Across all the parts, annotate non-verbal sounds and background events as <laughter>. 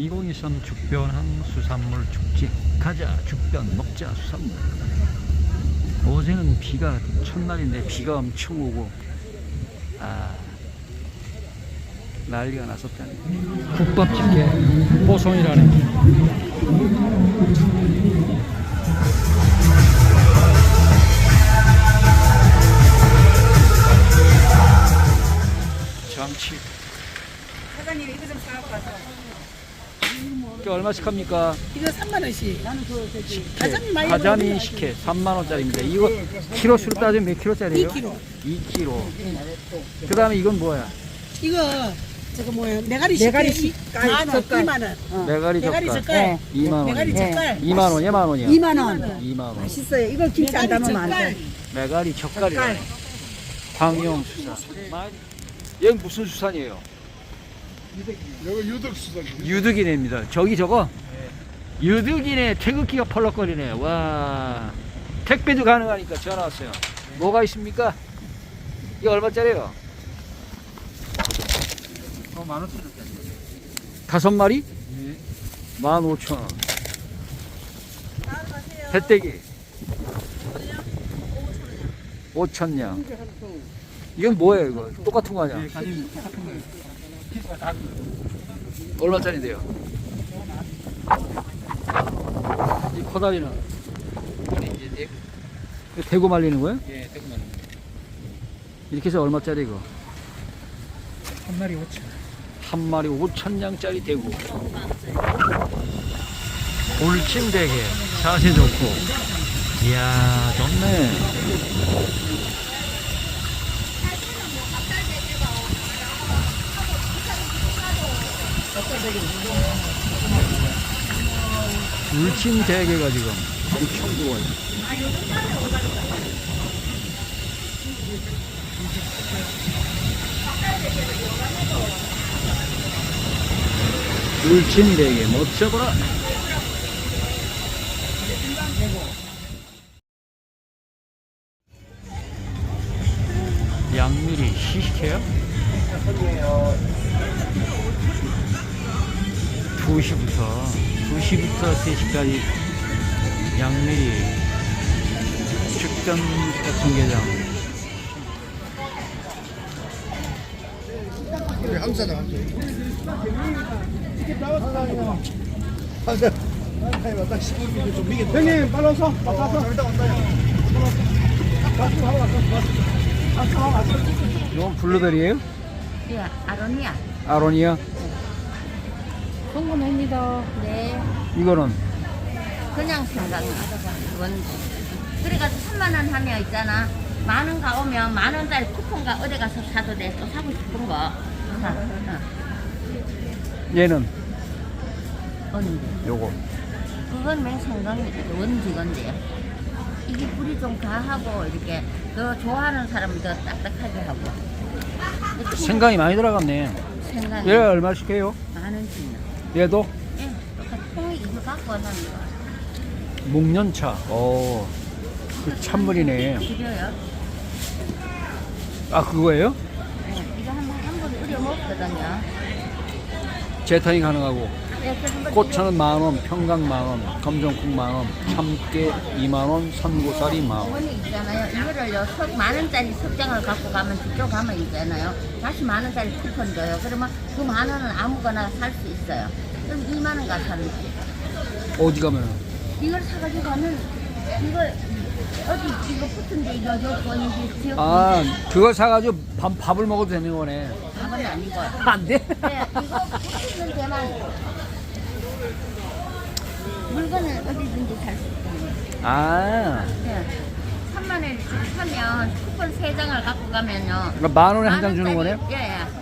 2023 죽변항 수산물 축제 가자 죽변 먹자 수산물. 어제는 비가 첫날인데 비가 엄청 오고 아 난리가 났었다네 국밥 집게 보송이라네 장치. 사장님 이거 좀 사갖고 와서 이게 얼마씩 합니까? 이거 3만 원씩 나는 그 저기 가자미 많이 가자미 식혜 3만 원짜리입니다. 이거 키로수로 따지면 몇 킬로짜리예요? 2kg 2kg. 그다음에 이건 뭐야? 이거 저거 뭐예요 메가리 메가리 식혜 식- 아니, 만원 젓갈. 2만 원 메가리 메가리 젓갈 젓갈 네. 2만 원. 메가리 네. 젓갈 2만 원이야, 만 원이야? 2만 원. 2만 원. 맛있어요. 이거 김치 안 메가리 담으면 안 젓갈 돼. 메가리 젓갈이야. 광용 수산. 얘는 무슨 수산이에요? 여기 유덕 수산. 유득이네입니다. 저기 저거 유득이네. 태극기가 펄럭거리네. 와. 택배도 가능하니까 전화 왔어요. 뭐가 있습니까? 이게 얼마짜리예요? 어, 만 원짜리. 다섯 마리? 만 오천 원. 배때기. 오천 냥. 이건 뭐예요, 이거? 똑같은 거 아니야? 가진 같은 거예요. 얼마짜리인데요? 이 코다리는? 이제 대, 이거 대고 말리는 거예요? 예, 대구만 이렇게 해서 얼마짜리 이거? 한 마리 5천. 한 마리 5천 냥짜리 대구. 울침대게 자세 좋고. 이야, 좋네. 울침대게가 지금 엄청 좋아요. 울침대게 멋져보라. 2시부터 3시까지 양미리 축전 청계장 우리 15분 좀 미겠다. 형님, 빨리 와서. 와서. 일단 온다요. 이건 블루베리예요? 예, 아론이야. 아로니아? 궁금합니다. 네, 이거는 그냥 생각 원지. 그래가지고 3만 원 하면 있잖아. 만 원 가오면 만 원짜리 쿠폰가 어디 가서 사도 돼. 또 사고 싶은 거. 사. 어. 얘는 언제? 요거 그건 맨 생각이 원지 건데. 이게 뿌리 좀 가하고 이렇게 더 좋아하는 사람은 더 딱딱하게 하고. 근데 생강이 많이 들어갔네 생각이 얘 얼마씩 해요? 만 원씩. 얘도 예, 똑같이 통이 이거 갖고 와서 목련차 어, 그 찬물이네 드려요. 아 그거예요? 예, 이거 한번 한번 우려 먹거든요. 재탕이 가능하고 예, 그래서 한번 꽃차는 만 원, 평강 만 원, 검정국 만 원, 참깨 2만원, 선고사리 만원 어머니 있잖아요. 이거를요, 석, 만 원짜리 석장을 갖고 가면 그쪽 가면 있잖아요. 다시 만 원짜리 쿠폰 줘요. 그러면 그 만 원은 아무거나 살 수 있어요. 그럼 2만 원 가서 사는 거지. 어디 가면 이걸 사가지고 가면 이거 어디 이거 붙은데 이게 지역 아 그걸 사가지고 밥, 밥을 먹어도 되는 거네 밥은 아니고. 안 돼? 네, 이거 붙이는 데만 물건은 어디든지 살 수 있거든요. 아 네. 3만 원을 사면 쿠폰 3장을 갖고 가면요. 그러니까 만 원에 한장만 주는 거네? 원짜리- 예, 예.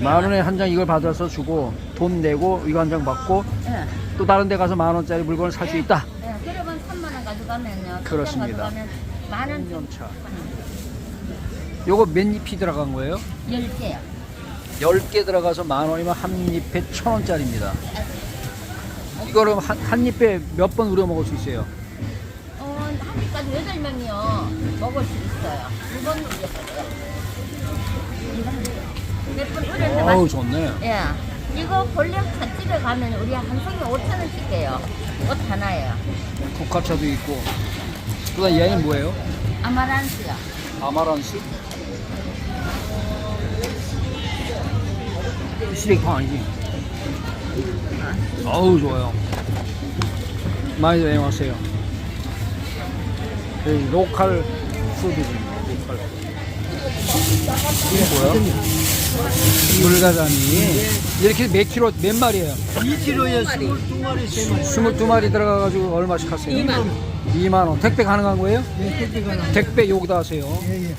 만 원에 한 장 이걸 받아서 주고 돈 내고 이거 한 장 받고 예. 또 다른 데 가서 만 원짜리 물건을 살 수 있다 예, 그러면 3만 원 가져가면요. 그렇습니다. 만원 목련차 요거 몇 잎이 들어간 거예요? 10개요. 10개 들어가서 만 원이면 한 잎에 천 원짜리입니다 이거를 한, 한 잎에 몇 번 우려 먹을 수 있어요? 어, 한 입까지 8명이요. 먹을 수 있어요. 두번 우려서요. 우렸는데 어우 맛 좋네 예. 이거 볼륨 찻집에 가면 우리 한 송이 5천 원씩 해요. 옷 하나예요. 국화차도 있고. 그다음 얘는 뭐예요? 아마란스요. 아마란스? 시래기파 아니지? 어우 좋아요. 많이 내왔어요. 여기 로컬 푸드입니다. 로컬. 이게 뭐야? 물가자미. 이렇게 몇 킬로, 몇 마리예요? 2kg에 22마리, 3마리. 22마리 들어가가지고 얼마씩 하세요? 2만 2만 원. 택배 가능한 거예요? 예, 택배가 나. 택배 여기다 하세요. 예, 예.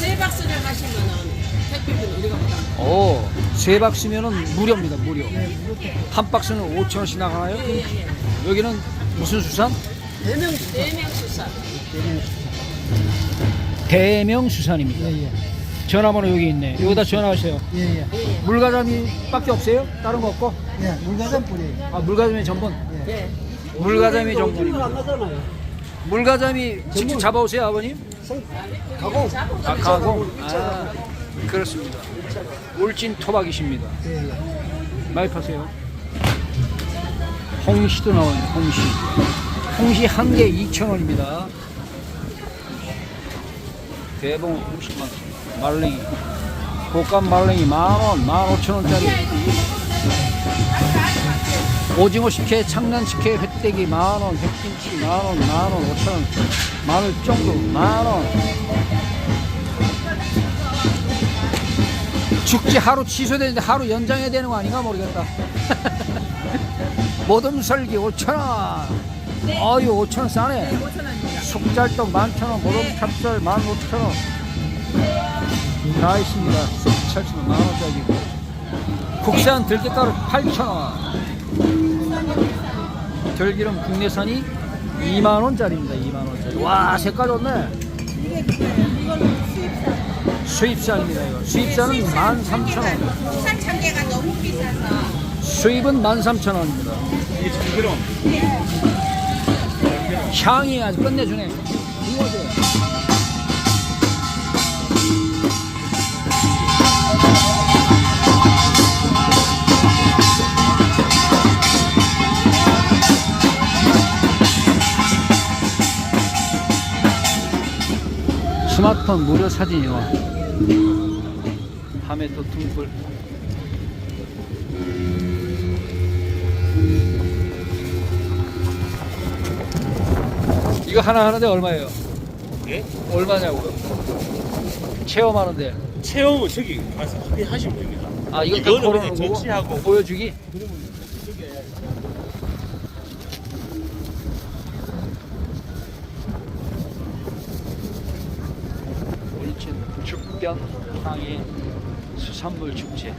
세 박스를 가시면은 택배비는 우리가 부담. 오, 세 박스면은 무료입니다, 무료. 한 박스는 5천 원씩 나가나요? 여기는 무슨 수산? 네명 네명 수산. 대명 수산입니다. 예, 예. 전화번호 여기 있네. 여기다 전화하세요. 예, 예. 물가자미밖에 없어요? 다른 거 없고? 예, 물가전 뿌려요. 아, 물가자미 전문. 예. 물가자미 안 전문입니다. 나잖아요. 물가자미 직접 잡아오세요, 아버님? 가공. 아, 가공. 아, 그렇습니다. 울진 토박이십니다. 예, 예. 많이 파세요. 홍시도 나와요, 홍시. 홍시 한 개 2,000원입니다. 대봉 50만 말랭이. 곶감 말랭이 만원, 15,000원짜리. 오징어 식혜, 창난 식혜, 회떼기 만원, 백김치 만원, 만원, 5천원, 마늘 정도 만원. 축제 하루 취소되는데 하루 연장해야 되는 거 아닌가 모르겠다. <laughs> 모듬 설기 5,000원. 아유 5,000원 싸네. 5천원입니다. 숙잘떡 11,000원, 모듬 찹쌀 15,000원. 다 있습니다. 쑥찰쌀 만원짜리. 국산 들깨가루 8,000원. 들기름 국내산이 2만원짜리입니다. 2만원짜리. 와, 색깔 좋네. 이게 수입산. 수입산입니다. 이거. 수입산은 13,000원. 국산 참깨가 너무 비싸서. 수입은 13,000원입니다. 향이 아주 끝내주네. 이거지. 스마트폰 무료 사진이요. 밤에 또 둥글. 이거 하나 하는데 얼마예요? 예? 얼마냐고요? 체험하는데. 체험은 저기 가서 하시면 됩니다. 아, 이거 다 이거는 걸어놓은 거고? 전시하고 보여주기? 울진 죽변 항해 수산물 축제.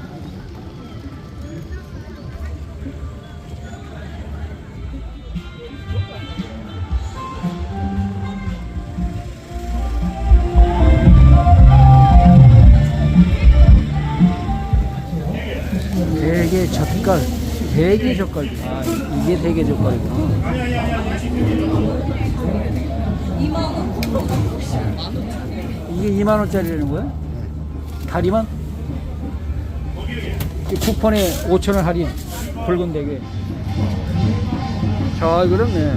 대게 젓갈 아 이게 대게 젓갈이구나 이게 2만 원짜리라는 거야? 다리만? 이 쿠폰에 5천 원 할인 붉은 대게 잘 그렇네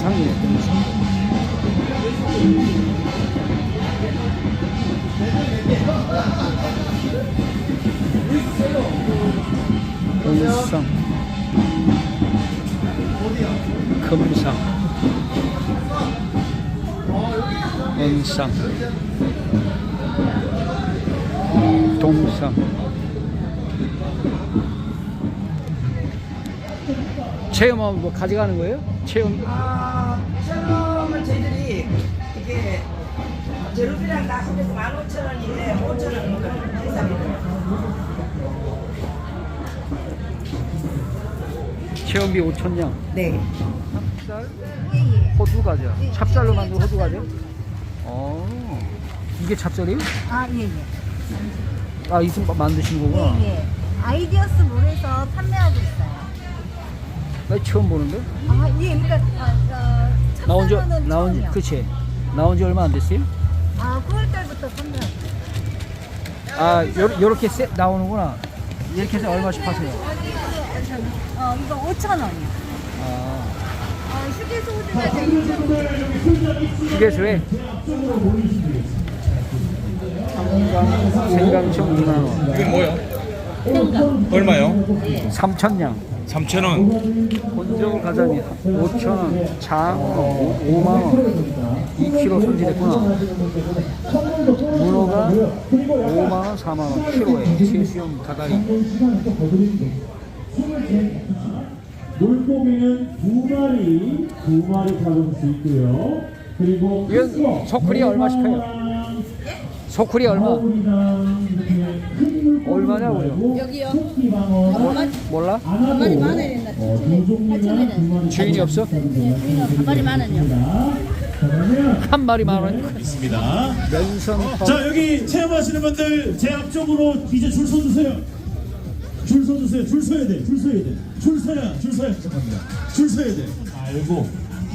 동상 동상. 금상. 은상. 동상. 체험하면 뭐 가져가는 거예요? 체험 아, 처음은 저희들이 이게 재료비랑 다 합해서 15,000원인데 5,000원 비쌉니다. 체험비 5천 냥 네. 쌀 예, 호두 과자. 찹쌀로 만든 호두 과자. 어. 이게 찹쌀이에요? 아, 예, 예. 아, 이승 만드신 거구나. 예, 예. 아이디어스 몰에서 판매하고 있어요. 나 처음 보는데. 아, 예, 그러니까, 아, 어, 나온 지 나온 지. 그치. 나온 지 얼마 안 됐어요? 아, 9월달부터 판매하고 있어요. 아, 요, 요렇게 세, 나오는구나. 이렇게 해서 얼마씩 파세요? 어, 이거 5,000원이요. 아, 어, 휴게소 되게 휴게소에 생강, 생강청 2만원, 이건 뭐요? 얼마요? 3천냥, 3,000원. 본적을 가자미 5천원, 장 5만원, 2kg 손질했구나. 문어가 5만원, 4만원, 키로에 채수용 다다리. 물고기는 두 마리, 두 마리 잡을 수 있고요. 그리고 이건 소쿠리 얼마씩 해요? 소쿠리 얼마? 얼마냐고요? 여기요. 몰라? 한 마리 만 원이나 주인이 없어? 한 마리 만 원이요. 한 마리 만 원. 있습니다. 면선 자 여기 체험하시는 분들 제 앞쪽으로 이제 줄 서주세요. 줄 서주세요. 줄 서야 돼. 줄 서야 돼. 줄 서야 줄 서야 시작합니다. 줄 서야 돼. 알고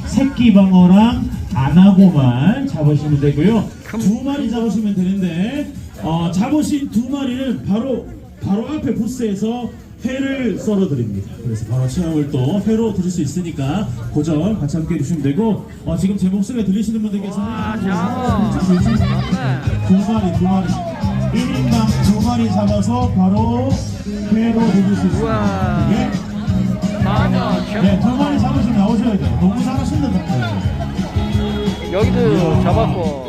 새끼 방어랑 안하고만 잡으시면 되고요. 두 마리 잡으시면 되는데 어, 잡으신 두 마리는 바로 바로 앞에 부스에서 회를 썰어 드립니다. 그래서 바로 체험을 또 회로 드릴 수 있으니까 고점 같이 함께 해주시면 되고 어, 지금 제 목소리 들리시는 분들께서는 두 마리 두 마리 1인당 두 마리 잡아서 바로 회로 드릴 수 있습니다. 예? 마녀 네, 두 마리 잡으시면 나오셔야 돼요. 너무 잘하신다. 여기도 잡았고.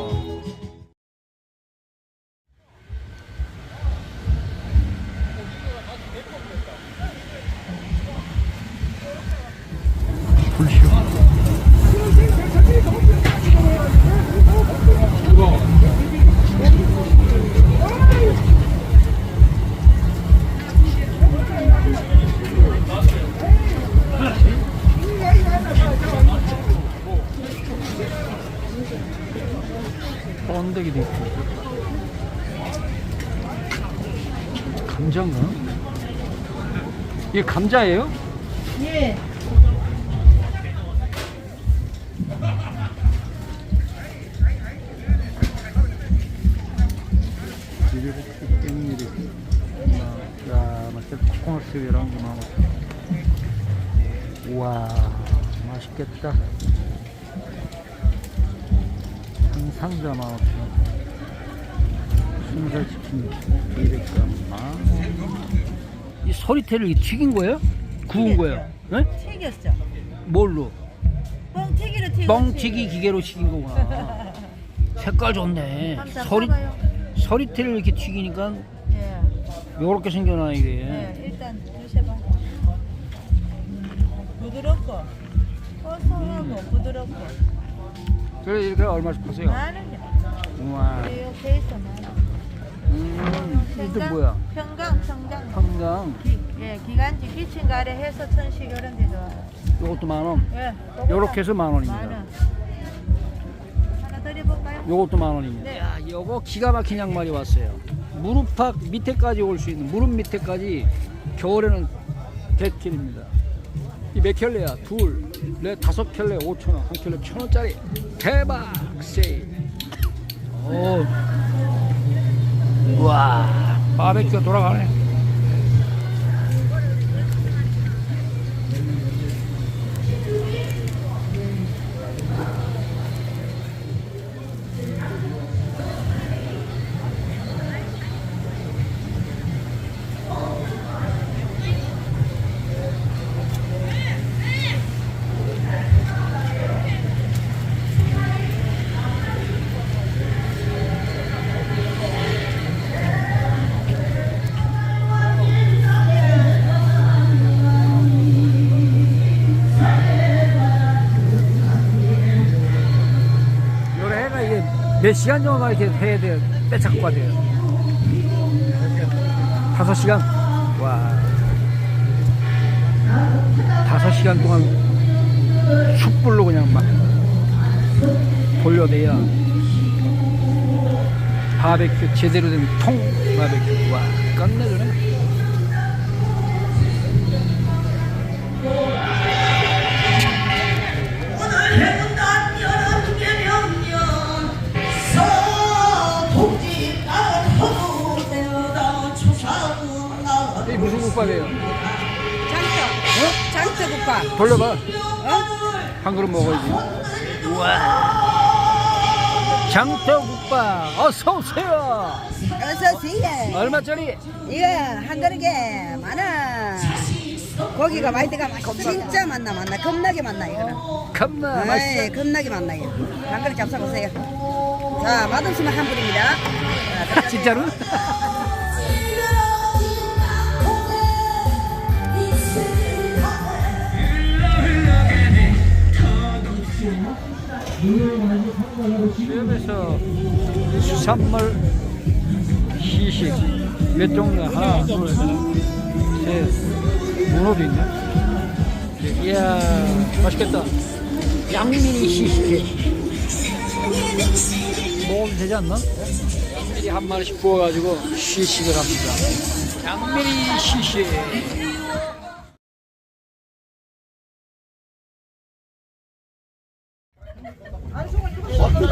번데기도 있고. 감자인가? 이게 감자예요? 예. 맛있겠다. 코코넛스랑 좀 하고. 우와, 맛있겠다. 상상자 마우스. 순살치킨 200g 만. 이 서리태를 이 튀긴 거예요? 구운 거예요? 네? 튀겼죠. 뭘로? 뻥튀기로 튀겼지. 뻥튀기 기계로 튀긴 거구나. 색깔 좋네. 서리? 서리태를 이렇게 튀기니까 예. 요렇게 생겨나 이게. 예, 일단 드셔봐. 부드럽고, 고소하고 부드럽고. 그래 이렇게 얼마씩 파세요? 만 원이요. 우와. 이거 케이스 만 원. 음, 이게 뭐야? 평강, 평강. 평강. 기, 예, 기간지, 기침 가래 해서 천식 이런 데 좋아요. 요것도 만 원. 예. 요렇게 해서 만만 원입니다. 원. 하나 드려볼까요? 요것도 만 원입니다. 네. 야, 요거 기가 막힌 양말이 왔어요. 무릎팍 밑에까지 올 수 있는 무릎 밑에까지 겨울에는 대길입니다. 이 몇 켤레야? 둘, 넷, 다섯 켤레 5천 원, 한 켤레 천 원짜리 대박 세일. 오, 와, 바베큐가 돌아가네. 몇 시간 정도만 이렇게 해야 돼요. 빼착과 돼요. 다섯 시간? 와. 다섯 시간 동안 숯불로 그냥 막 돌려내야 바베큐 제대로 된 통 바베큐 와 끝내주네 국밥. 돌려봐 한 그릇 먹어야지 우와 장터국밥 어서 오세요 어서 오세요. 얼마짜리? 이거 한 그릇에 만 원. 고기가 맛있다가 맛있어. 진짜 맛나 맛나. 겁나게 맛나 이거는. 겁나 맛있어 에이, 겁나게 맛나요. 한 그릇 잡숴 보세요. 자, 맛없으면 한 불입니다. 자, 진짜로? <laughs> 수협에서 수산물 시식 몇 종류 하나 둘셋 문어도 있네. 이야 맛있겠다. 양미리 시식회. 먹으면 되지 않나? 양미리 한 마리씩 구워가지고 시식을 합니다. 양미리 시식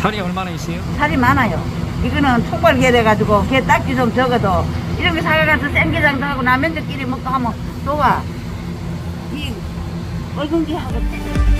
살이 얼마나 있어요? 살이 많아요. 이거는 통발게 돼가지고 게 딱지 좀 적어도 이런 거 사가서 생게장도 하고 라면들끼리 먹고 하면 좋아. 이 얼큰 게하고